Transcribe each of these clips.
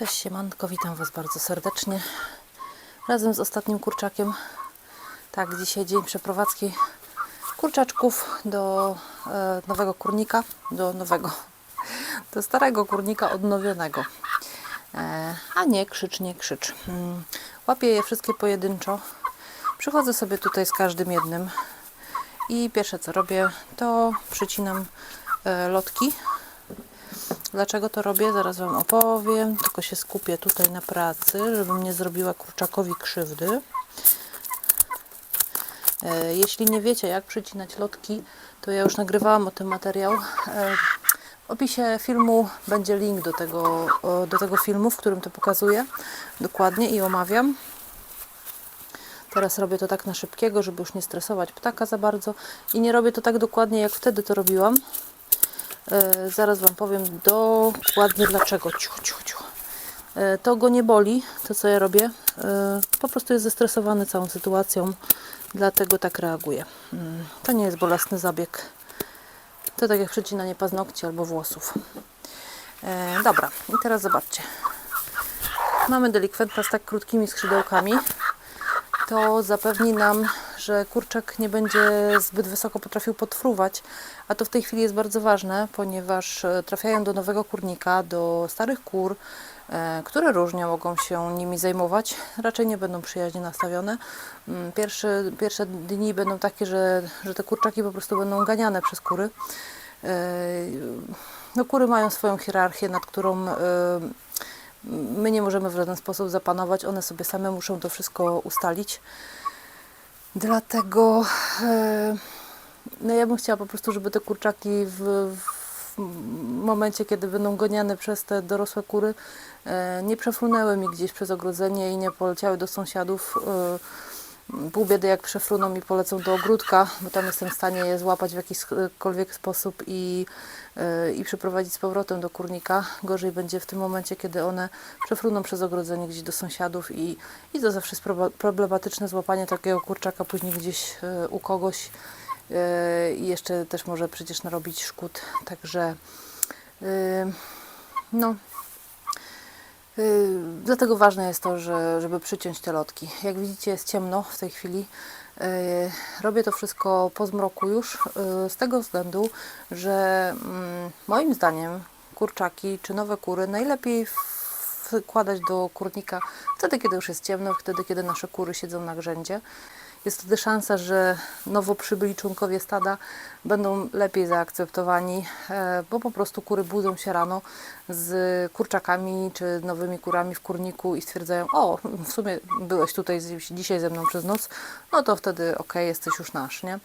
Cześć siemanko, witam Was bardzo serdecznie. Razem z ostatnim kurczakiem. Tak, dzisiaj dzień przeprowadzki kurczaczków do e, nowego kurnika, do nowego, do starego kurnika odnowionego. E, a nie krzycz, nie krzycz. Mm, Łapię je wszystkie pojedynczo. Przychodzę sobie tutaj z każdym jednym i pierwsze co robię, to przycinam e, lotki Dlaczego to robię? Zaraz Wam opowiem. Tylko się skupię tutaj na pracy, żebym nie zrobiła kurczakowi krzywdy. E, Jeśli nie wiecie, jak przycinać lotki, to ja już nagrywałam o tym materiał. E, W opisie filmu będzie link do tego, do tego filmu, w którym to pokazuję dokładnie i omawiam. Teraz robię to tak na szybkiego, żeby już nie stresować ptaka za bardzo. I nie robię to tak dokładnie, jak wtedy to robiłam. E, Zaraz Wam powiem dokładnie dlaczego. Cicho, cicho, cicho. E, To go nie boli, to co ja robię. E, Po prostu jest zestresowany całą sytuacją, dlatego tak reaguje. Mm, To nie jest bolesny zabieg. To tak jak przecinanie paznokci albo włosów. Dobra, i teraz zobaczcie. Mamy delikwenta z tak krótkimi skrzydełkami. To zapewni nam, że kurczak nie będzie zbyt wysoko potrafił podfruwać, a to w tej chwili jest bardzo ważne, ponieważ e, trafiają do nowego kurnika, do starych kur, e, które różnie mogą się nimi zajmować. Raczej nie będą przyjaźnie nastawione. Mm, Pierwsze, pierwsze dni będą takie, że, że te kurczaki po prostu będą ganiane przez kury. E, No, kury mają swoją hierarchię, nad którą my nie możemy w żaden sposób zapanować. One sobie same muszą to wszystko ustalić. Dlatego e, no ja bym chciała po prostu, żeby te kurczaki w, w momencie, kiedy będą goniane przez te dorosłe kury, e, nie przefrunęły mi gdzieś przez ogrodzenie i nie poleciały do sąsiadów. Pół biedy jak przefruną i polecą do ogródka, bo tam jestem w stanie je złapać w jakikolwiek sposób i, e, i przyprowadzić z powrotem do kurnika. Gorzej będzie w tym momencie, kiedy one przefruną przez ogrodzenie gdzieś do sąsiadów i, i to zawsze jest problematyczne złapanie takiego kurczaka później gdzieś e, u kogoś e, i jeszcze też może przecież narobić szkód. Także no, Dlatego ważne jest to, że, żeby przyciąć te lotki. Jak widzicie jest ciemno w tej chwili. Yy, Robię to wszystko po zmroku już yy, z tego względu, że mm, moim zdaniem kurczaki czy nowe kury najlepiej wkładać do kurnika wtedy, kiedy już jest ciemno, wtedy, kiedy nasze kury siedzą na grzędzie. Jest wtedy szansa, że nowo przybyli członkowie stada będą lepiej zaakceptowani, e, bo po prostu kury budzą się rano z kurczakami czy nowymi kurami w kurniku i stwierdzają, o, w sumie byłeś tutaj dzisiaj ze mną przez noc, no to wtedy okej, jesteś już nasz, nie?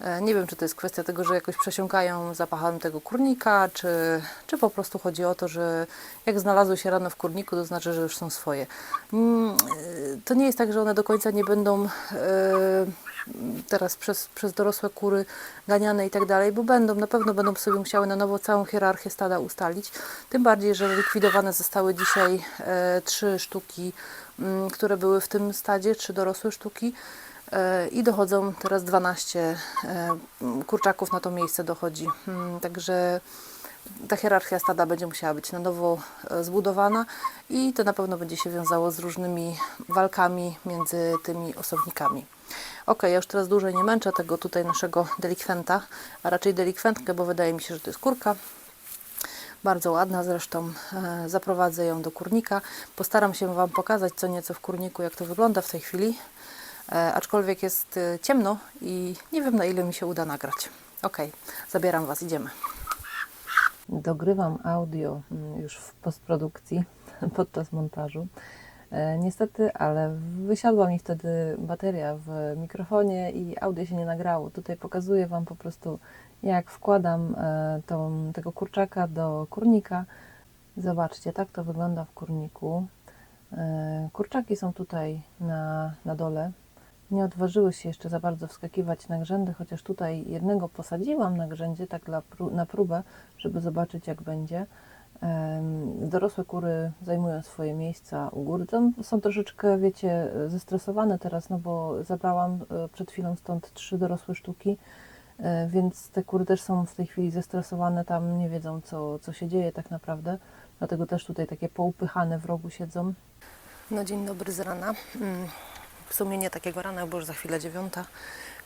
E, Nie wiem, czy to jest kwestia tego, że jakoś przesiąkają zapachem tego kurnika, czy, czy po prostu chodzi o to, że jak znalazły się rano w kurniku, to znaczy, że już są swoje. Mm, e, To nie jest tak, że one do końca nie będą teraz przez, przez dorosłe kury ganiane i tak dalej, bo będą, na pewno będą sobie musiały na nowo całą hierarchię stada ustalić. Tym bardziej, że likwidowane zostały dzisiaj e, trzy sztuki, mm, które były w tym stadzie, trzy dorosłe sztuki. E, I dochodzą teraz 12 e, kurczaków na to miejsce dochodzi. Mm, Także ta hierarchia stada będzie musiała być na nowo zbudowana i to na pewno będzie się wiązało z różnymi walkami między tymi osobnikami. Ok, ja już teraz dłużej nie męczę tego tutaj naszego delikwenta, a raczej delikwentkę, bo wydaje mi się, że to jest kurka. Bardzo ładna zresztą. E, Zaprowadzę ją do kurnika. Postaram się Wam pokazać co nieco w kurniku, jak to wygląda w tej chwili. E, Aczkolwiek jest e, ciemno i nie wiem na ile mi się uda nagrać. Ok, zabieram Was, idziemy. Dogrywam audio mm, już w postprodukcji podczas montażu. E, Niestety, ale wysiadła mi wtedy bateria w mikrofonie i audio się nie nagrało. Tutaj pokazuję Wam po prostu, jak wkładam e, tą, tego kurczaka do kurnika. Zobaczcie, tak to wygląda w kurniku. E, Kurczaki są tutaj na, na dole. Nie odważyły się jeszcze za bardzo wskakiwać na grzędy, chociaż tutaj jednego posadziłam na grzędzie, tak dla, na próbę, żeby zobaczyć jak będzie. Dorosłe kury zajmują swoje miejsca u góry. Są troszeczkę, wiecie, zestresowane teraz, no bo zabrałam e, przed chwilą stąd trzy dorosłe sztuki E, Więc te kury też są w tej chwili zestresowane, tam nie wiedzą, co, co się dzieje tak naprawdę. Dlatego też tutaj takie poupychane w rogu siedzą. No dzień dobry z rana. Mm, W sumie nie takiego rana, bo już za chwilę dziewiąta.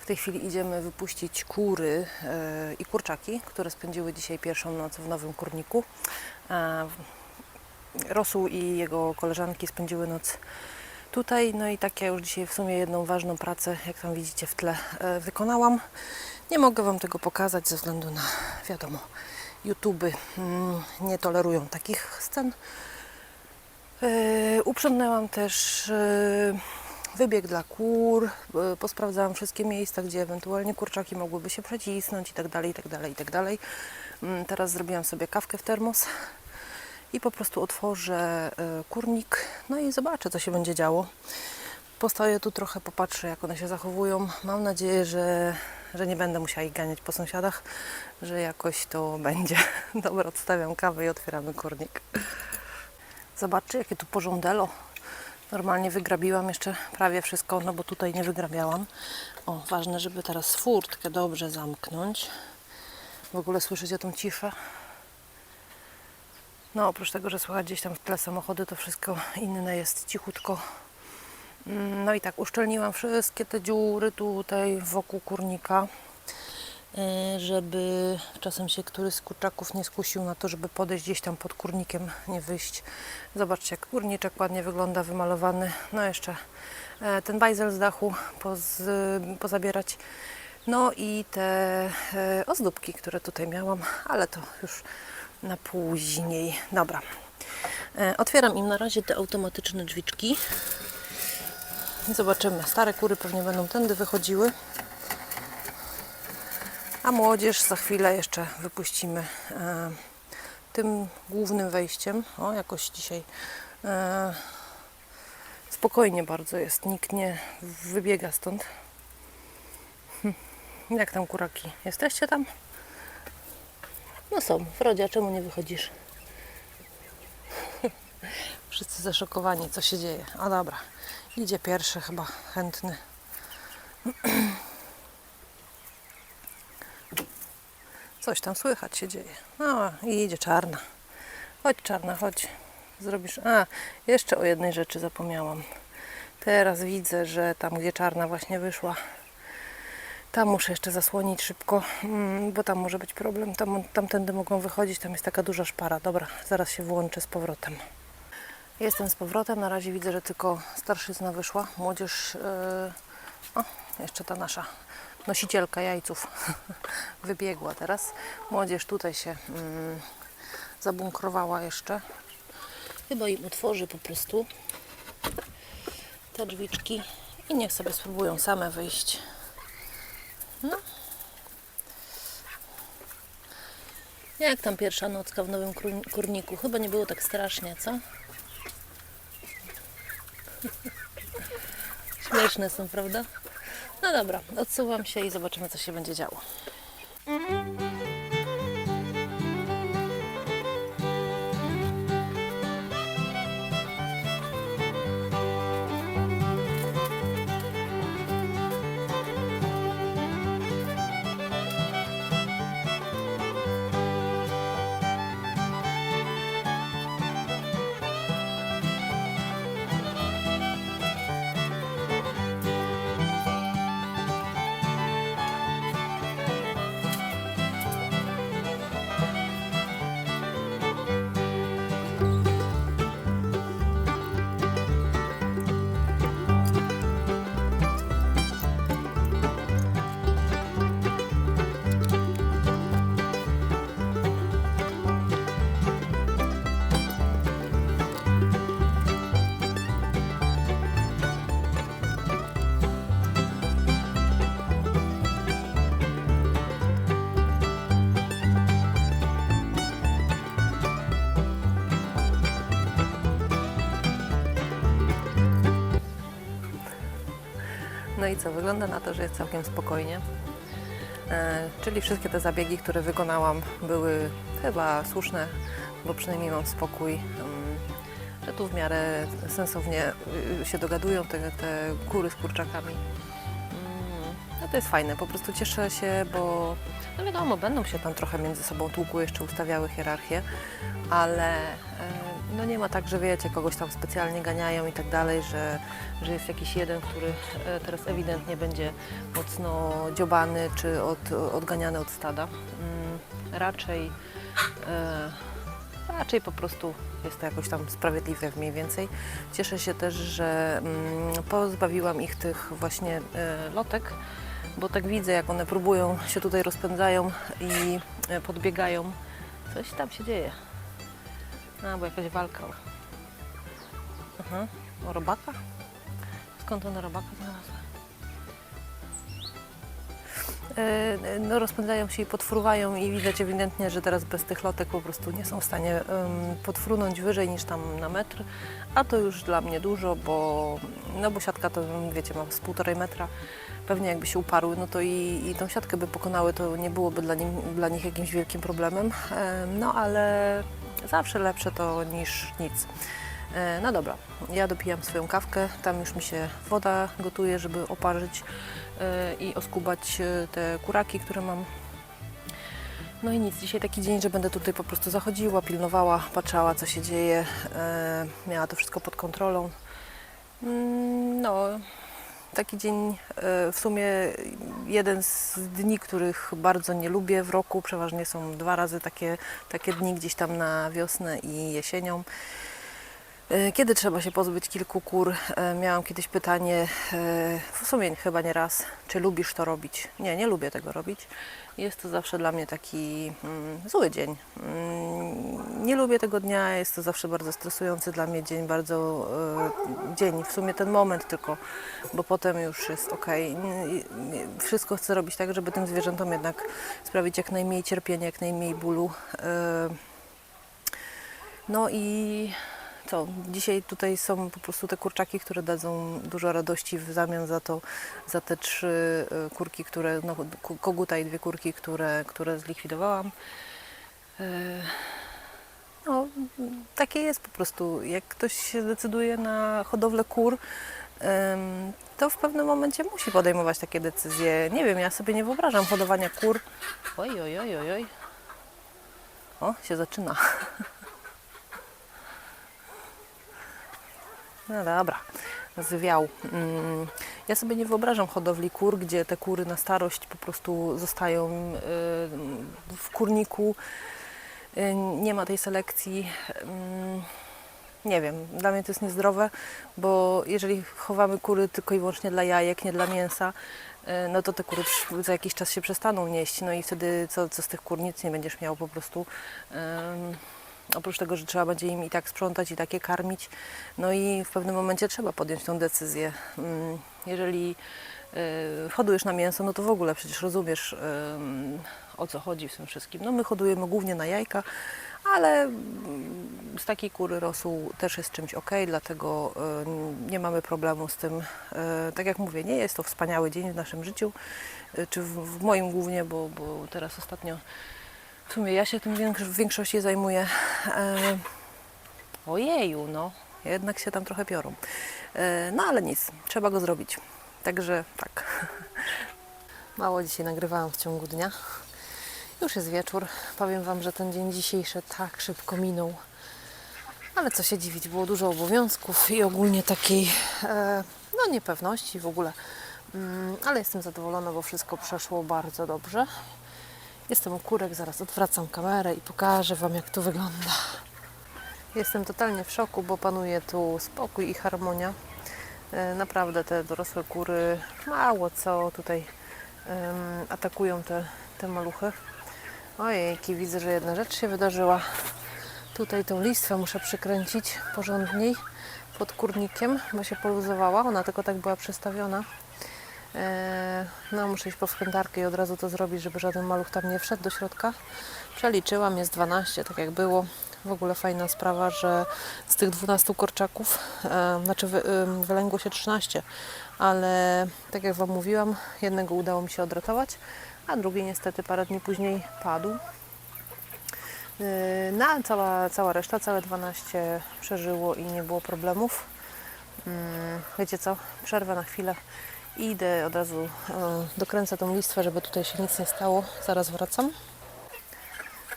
W tej chwili idziemy wypuścić kury e, i kurczaki, które spędziły dzisiaj pierwszą noc w nowym kurniku. E, Rosół i jego koleżanki spędziły noc tutaj. No i tak ja już dzisiaj w sumie jedną ważną pracę, jak tam widzicie w tle, e, wykonałam. Nie mogę Wam tego pokazać ze względu na, wiadomo, YouTube mm, nie tolerują takich scen. Uprzątnęłam też wybieg dla kur, posprawdzałam wszystkie miejsca, gdzie ewentualnie kurczaki mogłyby się przecisnąć i tak dalej, i tak dalej, tak. Mm, Teraz zrobiłam sobie kawkę w termos i po prostu otworzę e, kurnik, no i zobaczę, co się będzie działo. Postoję tu trochę, popatrzę, jak one się zachowują. Mam nadzieję, że, że nie będę musiała ich ganiać po sąsiadach, że jakoś to będzie. Dobra, odstawiam kawę i otwieramy kurnik. Zobaczcie, jakie tu porządelo. Normalnie wygrabiłam jeszcze prawie wszystko, no bo tutaj nie wygrabiałam. O, ważne, żeby teraz furtkę dobrze zamknąć. W ogóle słyszycie tą ciszę? No, oprócz tego, że słychać gdzieś tam w tle samochody, to wszystko inne jest cichutko. Mm, No i tak, uszczelniłam wszystkie te dziury tutaj wokół kurnika, żeby czasem się któryś z kurczaków nie skusił na to, żeby podejść gdzieś tam pod kurnikiem, nie wyjść. Zobaczcie, jak kurniczek ładnie wygląda, wymalowany. No jeszcze e, ten bajzel z dachu poz, pozabierać. No i te e, ozdóbki, które tutaj miałam, ale to już na później. Dobra. E, Otwieram im na razie te automatyczne drzwiczki. Zobaczymy. Stare kury pewnie będą tędy wychodziły. A młodzież za chwilę jeszcze wypuścimy e, tym głównym wejściem. O, jakoś dzisiaj e, spokojnie bardzo jest. Nikt nie wybiega stąd. Hm. Jak tam kuraki? Jesteście tam? No są. Frodzia, czemu nie wychodzisz? Wszyscy zaszokowani, co się dzieje. A dobra, idzie pierwszy chyba chętny. Coś tam słychać się dzieje. No i idzie czarna. Chodź czarna, chodź. Zrobisz. A, jeszcze o jednej rzeczy zapomniałam. Teraz widzę, że tam, gdzie czarna właśnie wyszła, tam muszę jeszcze zasłonić szybko, mm, bo tam może być problem. Tam, tamtędy mogą wychodzić, tam jest taka duża szpara. Dobra, zaraz się włączę z powrotem. Jestem z powrotem. Na razie widzę, że tylko starszyzna wyszła. Młodzież. Yy... O, jeszcze ta nasza nosicielka jajców wybiegła teraz. Młodzież tutaj się mm, zabunkrowała jeszcze. Chyba im otworzy po prostu te drzwiczki i niech sobie spróbują same wyjść. No. Jak tam pierwsza nocka w nowym kur- kurniku? Chyba nie było tak strasznie, co? Śmieszne są, prawda? No dobra, odsuwam się i zobaczymy, co się będzie działo. Wygląda na to, że jest całkiem spokojnie. E, czyli wszystkie te zabiegi, które wykonałam, były chyba słuszne, bo przynajmniej mam spokój, mm, że tu w miarę sensownie y, się dogadują te, te kury z kurczakami. Mm, No to jest fajne, po prostu cieszę się, bo no wiadomo, będą się tam trochę między sobą tłukły, jeszcze ustawiały hierarchię, ale e, no nie ma tak, że wiecie, kogoś tam specjalnie ganiają i tak dalej, że, że jest jakiś jeden, który e, teraz ewidentnie będzie mocno dziobany czy od, odganiany od stada. Mm, Raczej, e, raczej po prostu jest to jakoś tam sprawiedliwe mniej więcej. Cieszę się też, że mm, pozbawiłam ich tych właśnie e, lotek, bo tak widzę, jak one próbują, się tutaj rozpędzają i podbiegają. Coś tam się dzieje. A, bo jakaś walka. Aha, o robaka? Skąd ona robaka znalazła? E, No, rozpędzają się i podfruwają i widać ewidentnie, że teraz bez tych lotek po prostu nie są w stanie podfrunąć wyżej niż tam na metr, a to już dla mnie dużo, bo, no bo siatka to wiecie ma z półtorej metra, pewnie jakby się uparły, no to i, i tą siatkę by pokonały, to nie byłoby dla, nim, dla nich jakimś wielkim problemem, Em, no ale zawsze lepsze to niż nic. E, No dobra, ja dopijam swoją kawkę, tam już mi się woda gotuje, żeby oparzyć e, i oskubać e, te kuraki, które mam. No i nic, dzisiaj taki dzień, że będę tutaj po prostu zachodziła, pilnowała, patrzała co się dzieje, miała to wszystko pod kontrolą. Mm, No, taki dzień e, w sumie jeden z dni, których bardzo nie lubię w roku. Przeważnie są dwa razy takie, takie dni gdzieś tam na wiosnę i jesienią. E, Kiedy trzeba się pozbyć kilku kur? E, Miałam kiedyś pytanie, w sumie chyba nie raz, czy lubisz to robić? Nie, nie lubię tego robić. Jest to zawsze dla mnie taki mm, zły dzień. Mm, nie lubię tego dnia, jest to zawsze bardzo stresujący dla mnie dzień, bardzo e, dzień, w sumie ten moment tylko, bo potem już jest ok. Wszystko chcę robić tak, żeby tym zwierzętom jednak sprawić jak najmniej cierpienia, jak najmniej bólu. E, no i dzisiaj tutaj są po prostu te kurczaki, które dadzą dużo radości w zamian za to, za te trzy e, kurki, które, no, koguta i dwie kurki, które, które zlikwidowałam. E, No, takie jest po prostu. Jak ktoś się decyduje na hodowlę kur, to w pewnym momencie musi podejmować takie decyzje. Nie wiem, ja sobie nie wyobrażam hodowania kur. Oj, oj, oj, oj, oj. O, się zaczyna. No dobra, zwiał. Mm, Ja sobie nie wyobrażam hodowli kur, gdzie te kury na starość po prostu zostają y, w kurniku. Y, Nie ma tej selekcji. Mm, Nie wiem, dla mnie to jest niezdrowe, bo jeżeli chowamy kury tylko i wyłącznie dla jajek, nie dla mięsa, y, no to te kury za jakiś czas się przestaną nieść, no i wtedy co, co z tych kur nic nie będziesz miał po prostu. Oprócz tego, że trzeba będzie im i tak sprzątać, i takie karmić, no i w pewnym momencie trzeba podjąć tą decyzję. Mm, Jeżeli y, hodujesz na mięso, no to w ogóle przecież rozumiesz o co chodzi w tym wszystkim. No my hodujemy głównie na jajka, ale mm, z takiej kury rosół też jest czymś ok, dlatego y, nie mamy problemu z tym. Y, Tak jak mówię, nie jest to wspaniały dzień w naszym życiu, czy w moim głównie, bo, bo teraz ostatnio w sumie ja się tym w większości zajmuję. E, ojeju, no, jednak się tam trochę piorą. E, no ale nic, trzeba go zrobić. Także tak. Mało dzisiaj nagrywałam w ciągu dnia. Już jest wieczór. Powiem Wam, że ten dzień dzisiejszy tak szybko minął. Ale co się dziwić, było dużo obowiązków i ogólnie takiej e, no niepewności w ogóle. Mm, ale jestem zadowolona, bo wszystko przeszło bardzo dobrze. Jestem u kurek, zaraz odwracam kamerę i pokażę Wam, jak to wygląda. Jestem totalnie w szoku, bo panuje tu spokój i harmonia. E, Naprawdę te dorosłe kury mało co tutaj em, atakują te, te maluchy. Ojejki, widzę, że jedna rzecz się wydarzyła. Tutaj tą listwę muszę przykręcić porządniej pod kurnikiem, bo się poluzowała. Ona tylko tak była przestawiona. Eee, No, muszę iść po wkrętarkę i od razu to zrobić, żeby żaden maluch tam nie wszedł do środka. Przeliczyłam, jest 12, tak jak było. W ogóle fajna sprawa, że z tych 12 korczaków, e, znaczy wy, ym, wylęgło się 13, ale tak jak Wam mówiłam, jednego udało mi się odratować, a drugi niestety parę dni później padł. Yy, No, cała, cała reszta, całe 12 przeżyło i nie było problemów. Mm, Wiecie co? Przerwę na chwilę Idę od razu, e, dokręcę tą listwę, żeby tutaj się nic nie stało. Zaraz wracam.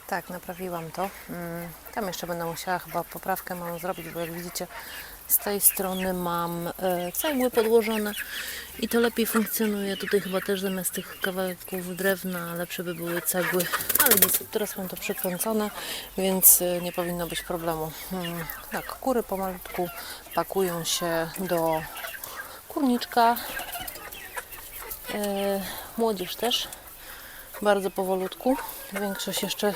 Tak, naprawiłam to. Mm, Tam jeszcze będę musiała chyba poprawkę mam zrobić, bo jak widzicie z tej strony mam e, cegły podłożone i to lepiej funkcjonuje. Tutaj chyba też zamiast tych kawałków drewna lepsze by były cegły, ale teraz mam to przykręcone, więc e, nie powinno być problemu. Mm, Tak, kury pomalutku pakują się do kurniczka. E, Młodzież też bardzo powolutku. Większość jeszcze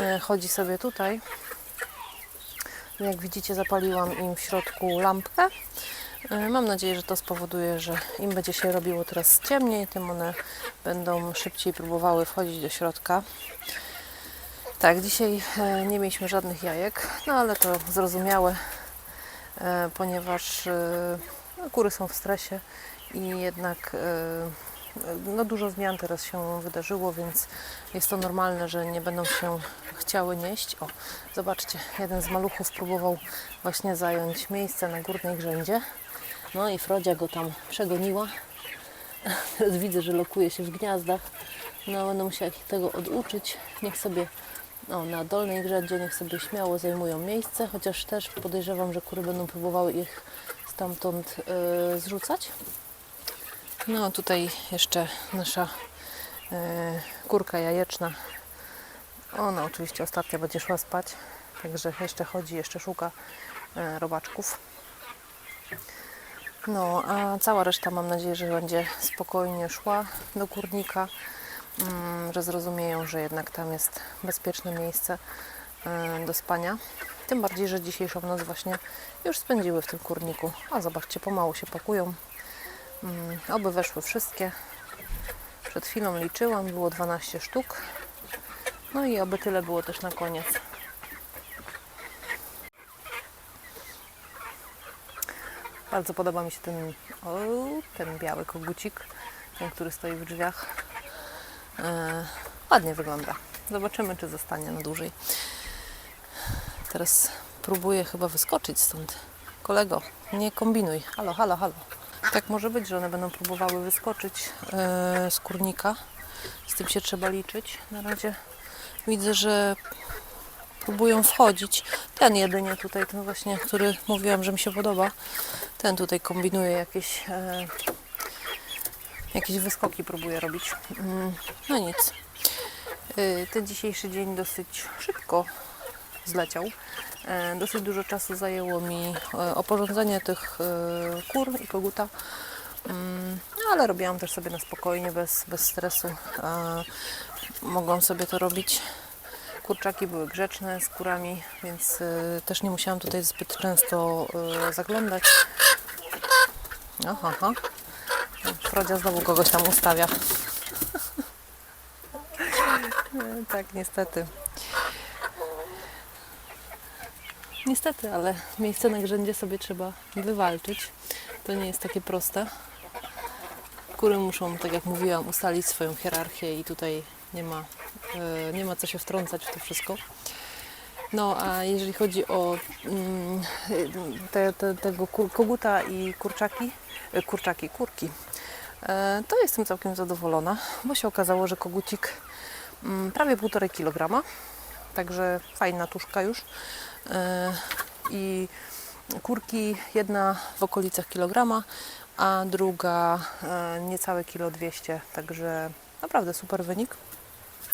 e, chodzi sobie tutaj. Jak widzicie, zapaliłam im w środku lampkę. E, Mam nadzieję, że to spowoduje, że im będzie się robiło teraz ciemniej, tym one będą szybciej próbowały wchodzić do środka. Tak, dzisiaj nie mieliśmy żadnych jajek, no ale to zrozumiałe, ponieważ kury są w stresie i jednak e, no, dużo zmian teraz się wydarzyło, więc jest to normalne, że nie będą się chciały nieść. O, zobaczcie, jeden z maluchów próbował właśnie zająć miejsce na górnej grzędzie. No i Frodzia go tam przegoniła. Teraz widzę, że lokuje się w gniazdach. No, będę musiała ich tego oduczyć. Niech sobie o, na dolnej grzędzie, niech sobie śmiało zajmują miejsce, chociaż też podejrzewam, że kury będą próbowały ich stamtąd e, zrzucać. No tutaj jeszcze nasza e, kurka jajeczna. Ona oczywiście ostatnia będzie szła spać, także jeszcze chodzi, jeszcze szuka e, robaczków. No, a cała reszta mam nadzieję, że będzie spokojnie szła do kurnika, mm, że zrozumieją, że jednak tam jest bezpieczne miejsce e, do spania. Tym bardziej, że dzisiejszą noc właśnie już spędziły w tym kurniku. A zobaczcie, pomału się pakują. Mm, Oby weszły wszystkie. Przed chwilą liczyłam, było 12 sztuk. No i oby tyle było też na koniec. Bardzo podoba mi się ten, o, ten biały kogucik, ten, który stoi w drzwiach. E, ładnie wygląda. Zobaczymy, czy zostanie na dłużej. Teraz próbuję chyba wyskoczyć stąd. Kolego, nie kombinuj. Halo, halo, halo. Tak może być, że one będą próbowały wyskoczyć e, z kurnika. Z tym się trzeba liczyć. Na razie widzę, że próbują wchodzić. Ten jedynie tutaj, ten właśnie, który mówiłam, że mi się podoba. Ten tutaj kombinuje jakieś, e, jakieś wyskoki, próbuje robić. Mm, no nic. Y, Ten dzisiejszy dzień dosyć szybko zleciał. E, Dosyć dużo czasu zajęło mi e, oporządzenie tych e, kur i koguta. Mm, ale robiłam też sobie na spokojnie, bez, bez stresu. Mogłam sobie to robić. Kurczaki były grzeczne z kurami, więc też nie musiałam tutaj zbyt często zaglądać. Aha, aha. Frodzia znowu kogoś tam ustawia. Tak, niestety. Niestety, ale miejsce na grzędzie sobie trzeba wywalczyć. To nie jest takie proste. Kury muszą, tak jak mówiłam, ustalić swoją hierarchię i tutaj nie ma, e, nie ma co się wtrącać w to wszystko. No, a jeżeli chodzi o mm, te, te, tego koguta i kurczaki, e, kurczaki, kurki, e, to jestem całkiem zadowolona, bo się okazało, że kogucik mm, prawie 1,5 kg, także fajna tuszka już. E, I kurki, jedna w okolicach kilograma, a druga e, niecałe kilo 200, także naprawdę super wynik.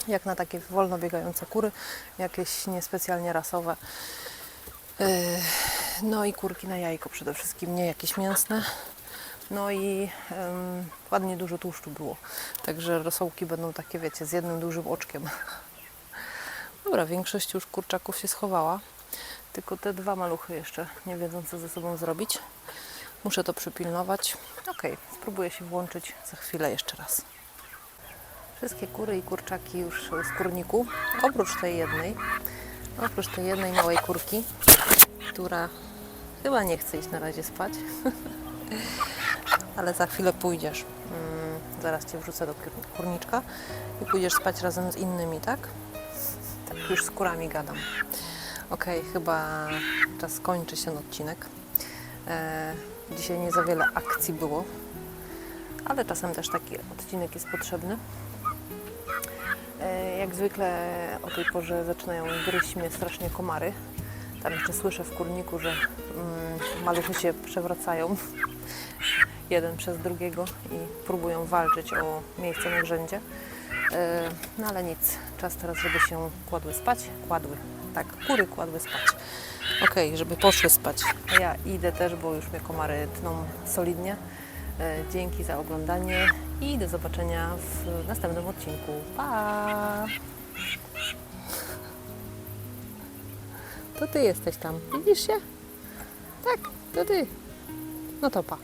Jak na takie wolno biegające kury, jakieś niespecjalnie rasowe. E, No i kurki na jajko przede wszystkim, nie jakieś mięsne. No i em, ładnie dużo tłuszczu było. Także rosołki będą takie, wiecie, z jednym dużym oczkiem. Dobra, większość już kurczaków się schowała. Tylko te dwa maluchy jeszcze nie wiedzą, co ze sobą zrobić. Muszę to przypilnować. Ok, spróbuję się włączyć za chwilę jeszcze raz. Wszystkie kury i kurczaki już w kurniku, oprócz tej jednej, oprócz tej jednej małej kurki, która chyba nie chce iść na razie spać, ale za chwilę pójdziesz. Mm, zaraz Cię wrzucę do kur- kurniczka i pójdziesz spać razem z innymi, tak? Tak, już z kurami gadam. Okej, chyba czas kończy się odcinek. E, dzisiaj nie za wiele akcji było. ale czasem też taki odcinek jest potrzebny. E, Jak zwykle o tej porze zaczynają gryźć mnie strasznie komary. Tam jeszcze słyszę w kurniku, że mm, maluchy się przewracają jeden przez drugiego i próbują walczyć o miejsce na grzędzie. E, No ale nic, czas teraz, żeby się kładły spać. Kładły, tak, kury kładły spać. Okej, żeby poszły spać. Ja idę też, bo już mnie komary tną solidnie. E, Dzięki za oglądanie i do zobaczenia w następnym odcinku. Pa! To ty jesteś tam, widzisz się? Tak, to ty. No to pa.